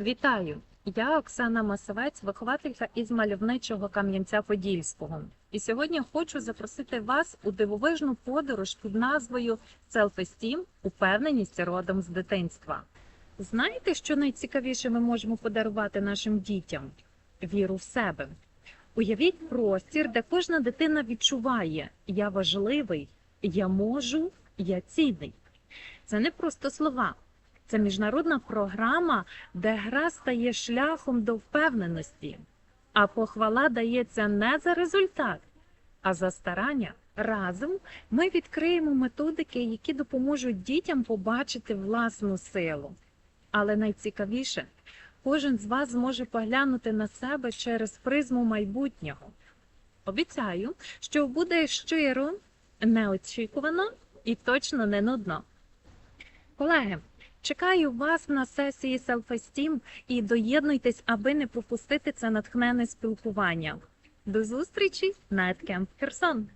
Вітаю! Я Оксана Масовець, вихователька із мальовничого Кам'янця-Подільського. І сьогодні хочу запросити вас у дивовижну подорож під назвою Self-Esteem – упевненість родом з дитинства. Знаєте, що найцікавіше ми можемо подарувати нашим дітям? Віру в себе. Уявіть простір, де кожна дитина відчуває: я важливий, я можу, я цінний. Це не просто слова. Це міжнародна програма, де гра стає шляхом до впевненості, а похвала дається не за результат, а за старання. Разом ми відкриємо методики, які допоможуть дітям побачити власну силу. Але найцікавіше, кожен з вас зможе поглянути на себе через призму майбутнього. Обіцяю, що буде щиро, неочікувано і точно не нудно. Колеги, чекаю вас на сесії Self-Esteem і доєднуйтесь, аби не пропустити це натхнене спілкування. До зустрічі на EdCamp Херсон!